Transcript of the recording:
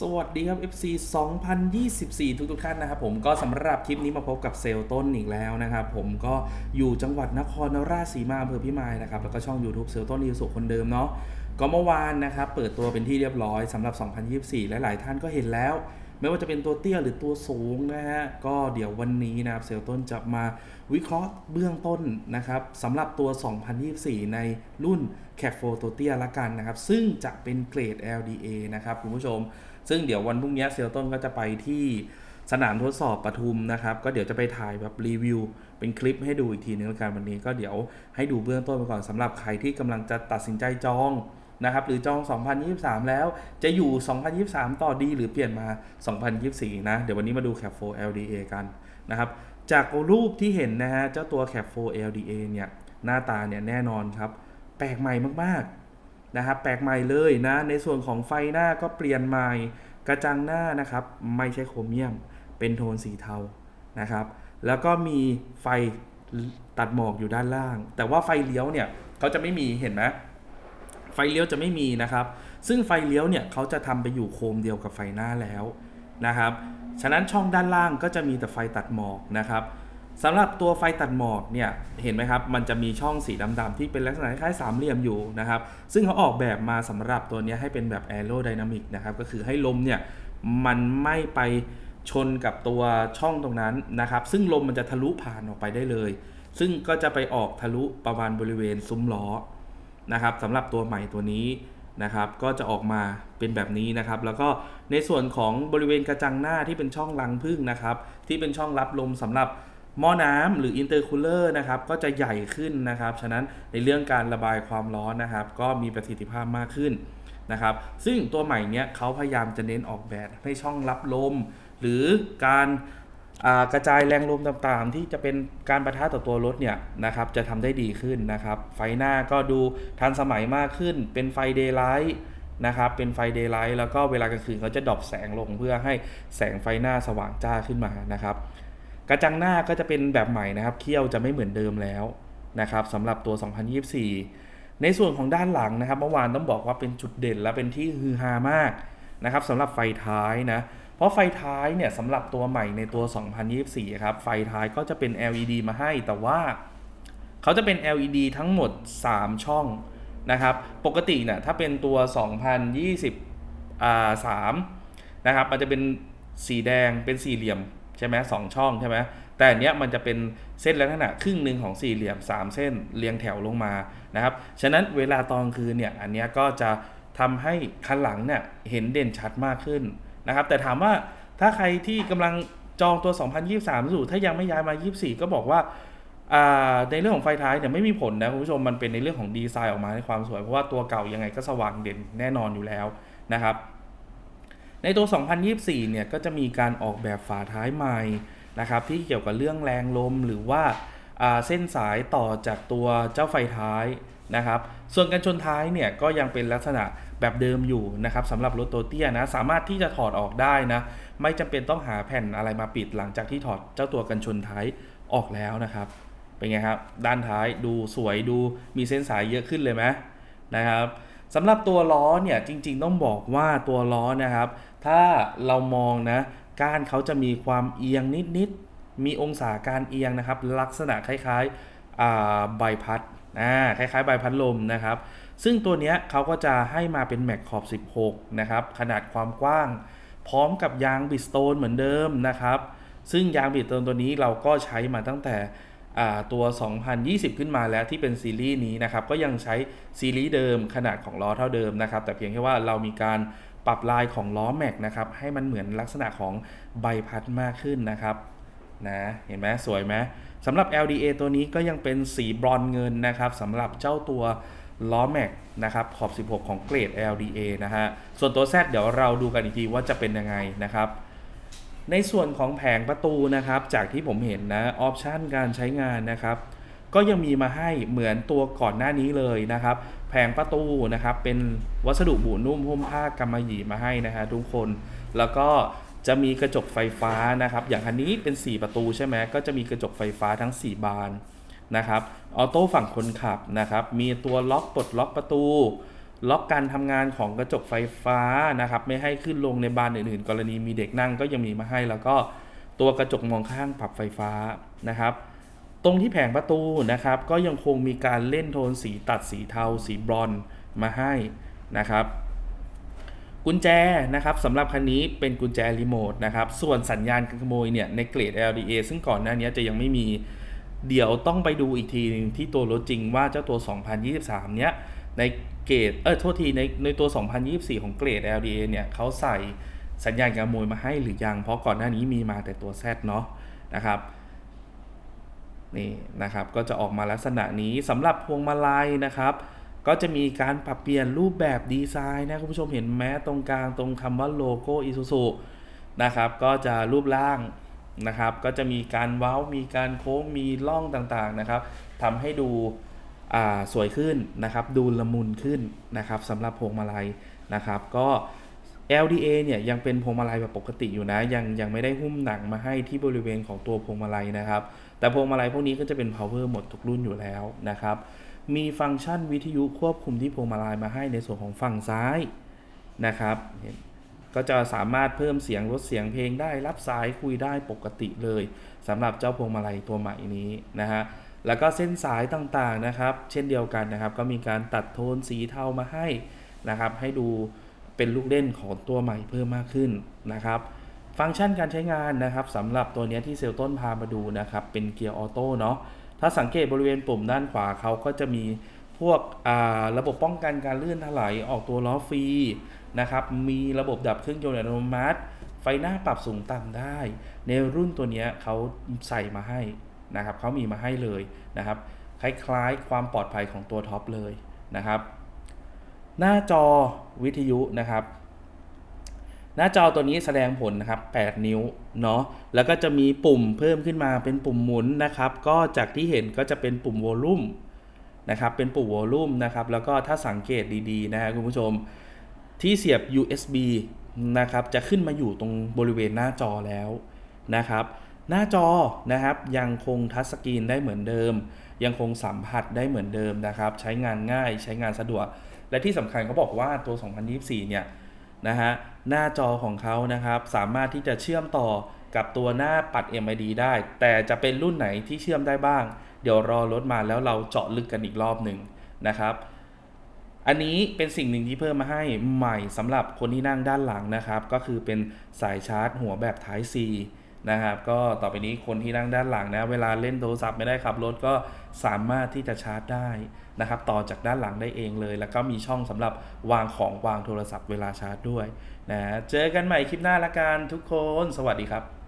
สวัสดีครับ FC 2024ทุกทุกๆท่านนะครับผมก็สำหรับคลิปนี้มาพบกับเซลต้นอีกแล้วนะครับผมก็อยู่จังหวัดนครราชสีมาอำเภอพิมายนะครับแล้วก็ช่อง YouTube เซลต้นรีวิวสุคนเดิมเนาะ ก็เมื่อวานนะครับเปิดตัวเป็นที่เรียบร้อยสำหรับ 2024และหลายท่านก็เห็นแล้ว ไม่ว่าจะเป็นตัวเตี้ยหรือตัวสูงนะฮะก็เดี๋ยววันนี้นะครับเซลต้นจะมาวิเคราะห์เบื้องต้นนะครับสำหรับตัว 2024 ในรุ่น c a p 4ตัวเตี้ยละกันนะครับ ซึ่งจะเป็นเกรด LDA นะครับคุณผู้ชม ซึ่งเดี๋ยววันพรุ่งนี้เซลต้นก็จะไปที่สนามทดสอบปทุมนะครับ ก็เดี๋ยวจะไปถ่ายแบบรีวิว เป็นคลิปให้ดูอีกทีนึงล้วกันวันนี้ก็เดี๋ยวให้ดูเบื้องต้นไปก่อนสำหรับใครที่กำลังจะตัดสินใจจอง นะครับหรือจอง 2023 แล้วจะอยู่ 2023 ต่อดีหรือเปลี่ยนมา 2024 นะ เดี๋ยววันนี้มาดู Cap 4 LDA กันนะครับจากรูปที่เห็นนะฮะเจ้าตัว Cap 4 LDA เนี่ยหน้าตาเนี่ยแน่นอนครับ แปลกใหม่มากๆนะครับแปลกใหม่เลยนะในส่วนของไฟหน้าก็เปลี่ยนใหม่กระจังหน้านะครับไม่ใช่โครเมียม เป็นโทนสีเทานะครับแล้วก็มีไฟตัดหมอกอยู่ด้านล่าง แต่ว่าไฟเลี้ยวเนี่ยเขาจะไม่มีเห็นไหม ไฟเลี้ยวจะไม่มีนะครับ ซึ่งไฟเลี้ยวเนี่ยเขาจะทำไปอยู่โคมเดียวกับไฟหน้าแล้วนะครับ ฉะนั้นช่องด้านล่างก็จะมีแต่ไฟตัดหมอกนะครับสำหรับตัวไฟตัดหมอกเนี่ยเห็นไหมครับ มันจะมีช่องสีดำๆที่เป็นลักษณะคล้ายสามเหลี่ยมอยู่นะครับ ซึ่งเขาออกแบบมาสำหรับตัวนี้ให้เป็นแบบแอโรไดนามิกนะครับ ก็คือให้ลมเนี่ยมันไม่ไปชนกับตัวช่องตรงนั้นนะครับ ซึ่งลมมันจะทะลุผ่านออกไปได้เลย ซึ่งก็จะไปออกทะลุประมาณบริเวณซุ้มล้อ นะครับสำหรับตัวใหม่ตัวนี้นะครับ ก็จะออกมาเป็นแบบนี้นะครับ แล้วก็ในส่วนของบริเวณกระจังหน้าที่เป็นช่องรังพึ่งนะครับ ที่เป็นช่องรับลมสำหรับหม้อน้ำหรืออินเตอร์คูลเลอร์นะครับก็จะใหญ่ขึ้นนะครับ ฉะนั้นในเรื่องการระบายความร้อนนะครับ ก็มีประสิทธิภาพมากขึ้นนะครับ ซึ่งตัวใหม่เนี้ยเขาพยายามจะเน้นออกแบบให้ช่องรับลม หรือการ กระจายแรงลมต่างๆ ที่จะเป็นการประทะต่อตัวรถเนี่ยนะครับจะทำได้ดีขึ้นนะครับ ไฟหน้าก็ดูทันสมัยมากขึ้น เป็นไฟเดย์ไลท์นะครับ เป็นไฟเดย์ไลท์แล้วก็เวลากลางคืนเขาจะดรอปแสงลงเพื่อให้แสงไฟหน้าสว่างจ้าขึ้นมานะครับ กระจังหน้าก็จะเป็นแบบใหม่นะครับเขี้ยวจะไม่เหมือนเดิมแล้วนะครับสำหรับตัว 2024 ในส่วนของด้านหลังนะครับ เมื่อวานต้องบอกว่าเป็นจุดเด่นและเป็นที่ฮือฮามากนะครับสำหรับไฟท้ายนะ เพราะไฟท้ายเนี่ยสำหรับตัวใหม่ในตัว 2024 ครับ ไฟท้ายก็จะเป็น LED มาให้ แต่ว่าเขาจะเป็น LED ทั้งหมด 3 ช่องนะครับ ปกติเนี่ยถ้าเป็นตัว 2020อ่า3นะครับ มันจะเป็นสีแดงเป็นสี่เหลี่ยมใช่ไหมสองช่องใช่ไหมแต่อันเนี้ยมันจะเป็นเส้นลักษณะครึ่งหนึ่งของสี่เหลี่ยม 3 เส้นเรียงแถวลงมานะครับ ฉะนั้นเวลาตอนคืนเนี่ยอันเนี้ยก็จะทำให้คันหลังเนี่ยเห็นเด่นชัดมากขึ้น นะครับแต่ถามว่าถ้าใครที่กำลังจองตัว 2023อยู่ถ้ายังไม่ย้ายมา 24 ก็บอกว่าในเรื่องของไฟท้ายเนี่ยไม่มีผลนะคุณผู้ชมมันเป็นในเรื่องของดีไซน์ออกมาในความสวย เพราะว่าตัวเก่ายังไงก็สว่างเด่นแน่นอนอยู่แล้วนะครับในตัว 2024 เนี่ยก็จะมีการออกแบบฝาท้ายใหม่นะครับที่เกี่ยวกับเรื่องแรงลมหรือว่าอ่าเส้นสายต่อจากตัวเจ้าไฟท้าย นะครับ ส่วนกันชนท้ายเนี่ยก็ยังเป็นลักษณะแบบเดิมอยู่นะครับสำหรับรถโตเตี้ยนะสามารถที่จะถอดออกได้นะ ไม่จำเป็นต้องหาแผ่นอะไรมาปิดหลังจากที่ถอดเจ้าตัวกันชนท้ายออกแล้วนะครับ เป็นไงครับ ด้านท้ายดูสวยดูมีเส้นสายเยอะขึ้นเลยไหมนะครับสำหรับตัวล้อเนี่ยจริง ๆ ต้องบอกว่าตัวล้อนะครับ ถ้าเรามองนะก้านเขาจะมีความเอียงนิดๆมีองศาการเอียงนะครับ ลักษณะคล้ายๆใบพัด อ่าคล้ายๆใบพัดลมนะครับ ซึ่งตัวเนี้ยเขาก็จะให้มาเป็นแม็กขอบ 16 นะครับ ขนาดความกว้าง พร้อมกับยางบิสโตนเหมือนเดิมนะครับ ซึ่งยางบิสโตนตัวนี้เราก็ใช้มาตั้งแต่อ่าตัว 2020 ขึ้นมาแล้วที่เป็นซีรีส์นี้นะครับ ก็ยังใช้ซีรีส์เดิมขนาดของล้อเท่าเดิมนะครับ แต่เพียงแค่ว่าเรามีการปรับลายของล้อแม็กนะครับ ให้มันเหมือนลักษณะของใบพัดมากขึ้นนะครับ นะ เห็นไหมสวยไหมสำหรับ LDA ตัวนี้ก็ยังเป็นสีบรอนเงินนะครับสำหรับเจ้าตัวล้อแม็กนะครับขอบ 16 ของเกรด LDA นะฮะ ส่วนตัว Z เดี๋ยวเราดูกันอีกทีว่าจะเป็นยังไงนะครับ ในส่วนของแผงประตูนะครับ จากที่ผมเห็นนะออปชันการใช้งานนะครับก็ยังมีมาให้เหมือนตัวก่อนหน้านี้เลยนะครับ แผงประตูนะครับเป็นวัสดุบุนุ่มหุ้มผ้ากำมะหยี่มาให้นะฮะทุกคน แล้วก็ จะมีกระจกไฟฟ้านะครับ อย่างคันนี้เป็น 4 ประตูใช่ไหมก็จะมีกระจกไฟฟ้าทั้ง 4 บานนะครับออโต้ฝั่งคนขับนะครับ มีตัวล็อกปลดล็อกประตู ล็อกการทำงานของกระจกไฟฟ้านะครับ ไม่ให้ขึ้นลงในบานอื่นๆ กรณีมีเด็กนั่งก็ยังมีมาให้ แล้วก็ตัวกระจกมองข้างปรับไฟฟ้านะครับ ตรงที่แผงประตูนะครับ ก็ยังคงมีการเล่นโทนสีตัดสีเทา สีบรอนมาให้นะครับ กุญแจนะครับสำหรับคันนี้เป็นกุญแจรีโมทนะครับส่วนสัญญาณการขโมยเนี่ยในเกรด LDA ซึ่งก่อนหน้านี้จะยังไม่มีเดี๋ยวต้องไปดูอีกทีนึงที่ตัวรถจริงว่าเจ้าตัว 2023 เนี้ยในเกรดเออโทษทีในในตัว 2024 ของเกรด LDA เนี่ยเขาใส่สัญญาณการขโมยมาให้หรือยัง เพราะก่อนหน้านี้มีมาแต่ตัว Z เนาะนะครับนี่นะครับก็จะออกมาลักษณะนี้สำหรับพวงมาลัยนะครับ ก็จะมีการปรับเปลี่ยนรูปแบบดีไซน์นะคุณผู้ชมเห็นแม้ตรงกลางตรงคำว่าโลโก้อิซูซุนะครับก็จะรูปร่างนะครับ ก็จะมีการเว้า มีการโค้ง มีร่องต่างๆนะครับทำให้ดูสวยขึ้นนะครับ ดูละมุนขึ้นนะครับสำหรับพวงมาลัยนะครับ ก็ LDA เนี่ยยังเป็นพวงมาลัยแบบปกติอยู่นะ ยังยังไม่ได้หุ้มหนังมาให้ที่บริเวณของตัวพวงมาลัยนะครับ แต่พวงมาลัยพวกนี้ก็จะเป็น power หมดทุกรุ่นอยู่แล้วนะครับ มีฟังก์ชันวิทยุควบคุมที่พวงมาลัยมาให้ในส่วนของฝั่งซ้ายนะครับก็จะสามารถเพิ่มเสียงลดเสียงเพลงได้รับสายคุยได้ปกติเลยสำหรับเจ้าพวงมาลัยตัวใหม่นี้นะฮะแล้วก็เส้นสายต่างๆนะครับ เช่นเดียวกันนะครับ ก็มีการตัดโทนสีเทามาให้นะครับ ให้ดูเป็นลูกเล่นของตัวใหม่เพิ่มมากขึ้นนะครับ ฟังก์ชันการใช้งานนะครับสำหรับตัวเนี้ยที่เซลต้นพามาดูนะครับ เป็นเกียร์ออโต้เนาะ ถ้าสังเกตบริเวณปุ่มด้านขวาเขาก็จะมีพวกระบบป้องกันการลื่นถลายออกตัวล้อฟรีนะครับ มีระบบดับเครื่องยนต์อัตโนมัติ ไฟหน้าปรับสูงต่ำได้ ในรุ่นตัวนี้เขาใส่มาให้นะครับเขามีมาให้เลยนะครับ คล้ายๆ ความปลอดภัยของตัวท็อปเลยนะครับ หน้าจอวิทยุนะครับ หน้าจอตัวนี้แสดงผลนะครับ 8 นิ้วเนาะ แล้วก็จะมีปุ่มเพิ่มขึ้นมาเป็นปุ่มหมุนนะครับ ก็จากที่เห็นก็จะเป็นปุ่มโวลูมนะครับ เป็นปุ่มโวลูมนะครับ แล้วก็ถ้าสังเกตดีๆนะครับคุณผู้ชม ที่เสียบ USB นะครับ จะขึ้นมาอยู่ตรงบริเวณหน้าจอแล้วนะครับ หน้าจอนะครับยังคงทัชสกรีนได้เหมือนเดิม ยังคงสัมผัสได้เหมือนเดิมนะครับ ใช้งานง่าย ใช้งานสะดวก และที่สำคัญเขาบอกว่าตัว 2024 เนี่ย นะฮะหน้าจอของเขานะครับ สามารถที่จะเชื่อมต่อกับตัวหน้าปัด MID ได้ แต่จะเป็นรุ่นไหนที่เชื่อมได้บ้าง เดี๋ยวรอรถมาแล้วเราเจาะลึกกันอีกรอบหนึ่งนะครับอันนี้เป็นสิ่งหนึ่งที่เพิ่มมาให้ใหม่สำหรับคนที่นั่งด้านหลังนะครับ ก็คือเป็นสายชาร์จหัวแบบ Type C นะครับก็ต่อไปนี้คนที่นั่งด้านหลังนะ เวลาเล่นโทรศัพท์ไม่ได้ขับรถก็สามารถที่จะชาร์จได้นะครับ ต่อจากด้านหลังได้เองเลย แล้วก็มีช่องสำหรับวางของวางโทรศัพท์เวลาชาร์จด้วยนะเจอกันใหม่คลิปหน้าละกันทุกคน สวัสดีครับ